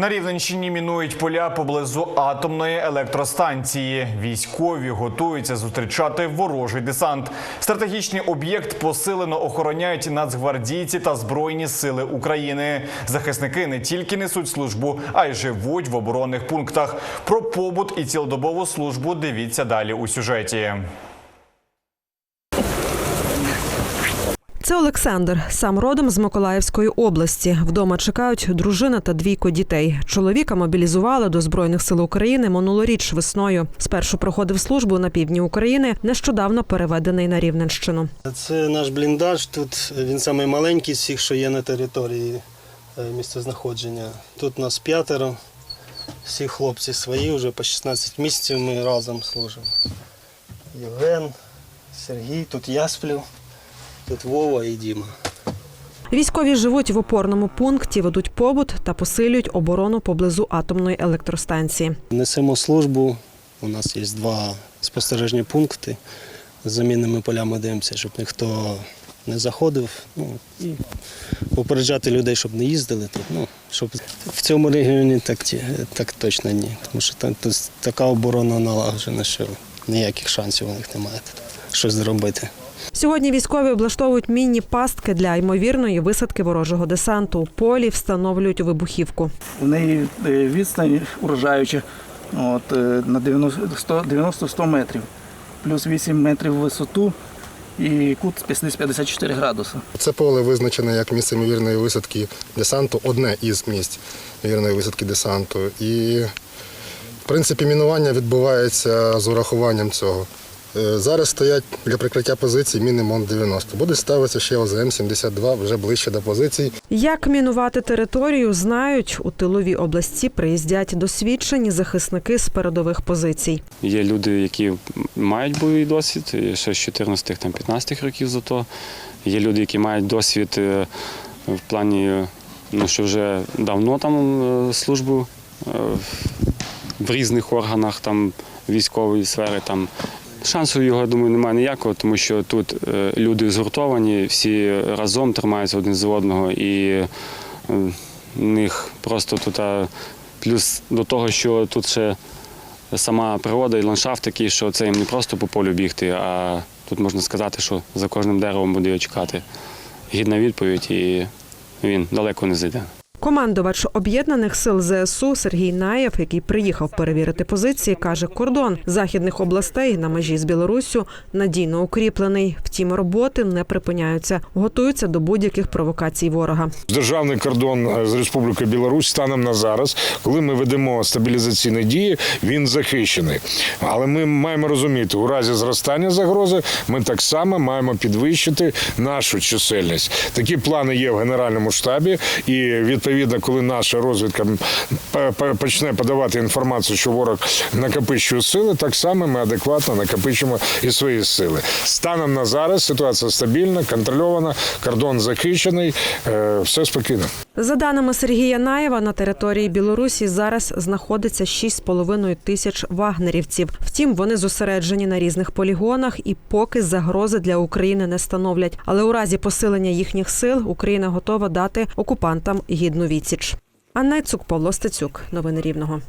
На Рівненщині мінують поля поблизу атомної електростанції. Військові готуються зустрічати ворожий десант. Стратегічний об'єкт посилено охороняють нацгвардійці та збройні сили України. Захисники не тільки несуть службу, а й живуть в оборонних пунктах. Про побут і цілодобову службу дивіться далі у сюжеті. Це Олександр, сам родом з Миколаївської області. Вдома чекають дружина та двійко дітей. Чоловіка мобілізували до збройних сил України минулоріч весною. Спершу проходив службу на півдні України, нещодавно переведений на Рівненщину. Це наш бліндаж. Тут він самий маленький з всіх, що є на території е, місцезнаходження. Тут нас п'ятеро. Всі хлопці свої, вже по 16 місяців ми разом служимо. Євген, Сергій, тут я сплю, тут Вова і Діма. Військові живуть в опорному пункті, ведуть побут та посилюють оборону поблизу атомної електростанції. Несемо службу. У нас є два спостережні пункти. З замінними полями дивимося, щоб ніхто не заходив. Ну, і попереджати людей, щоб не їздили тут. Ну, щоб в цьому регіоні так, так точно ні. Тому що там така оборона налагоджена, що ніяких шансів у них немає тут щось зробити. Сьогодні військові облаштовують мінні пастки для ймовірної висадки ворожого десанту. У полі встановлюють вибухівку. У неї е, відстань уражаюча от, е, на 90-100 метрів, плюс 8 метрів висоту і кут 54 градуси. Це поле визначене як місце ймовірної висадки десанту, одне із місць ймовірної висадки десанту. І, в принципі, мінування відбувається з урахуванням цього. Е, Зараз стоять для прикриття позицій міни МОН-90. Буде ставитися ще ОЗМ-72 вже ближче до позицій. Як мінувати територію, знають у тилові області. Приїздять досвідчені захисники з передових позицій. Є люди, які мають бойовий досвід ще з 14-15 років зато. Є люди, які мають досвід е, в плані, ну, що вже давно там е, службу в різних органах там, військової сфери. Там. Шансу його, я думаю, немає ніякого, тому що тут е, люди згуртовані, всі разом тримаються один з одного і е, в них просто тут плюс до того, що тут ще сама природа і ландшафт такий, що це їм не просто по полю бігти, а тут можна сказати, що за кожним деревом буде чекати. Гідна відповідь, і він далеко не зайде. Командувач об'єднаних сил ЗСУ Сергій Наєв, який приїхав перевірити позиції, каже, кордон західних областей на межі з Білоруссю надійно укріплений. Втім, роботи не припиняються, готуються до будь-яких провокацій ворога. Державний кордон е, з Республікою Білорусь станом на зараз, коли ми ведемо стабілізаційні дії, він захищений. Але ми маємо розуміти, у разі зростання загрози ми так само маємо підвищити нашу чисельність. Такі плани є в Генеральному штабі, і відповідно, коли наша розвідка почне подавати інформацію, що ворог накопичує сили, так само ми адекватно накопичимо і свої сили. Станом на зараз ситуація стабільна, контрольована, кордон захищений, е, все спокійно. За даними Сергія Наєва, на території Білорусі зараз знаходиться 6,5 тисяч вагнерівців. Втім, вони зосереджені на різних полігонах і поки загрози для України не становлять. Але у разі посилення їхніх сил Україна готова дати окупантам гідну відсіч. Анна Цук, Павло Стецюк. Новини Рівного.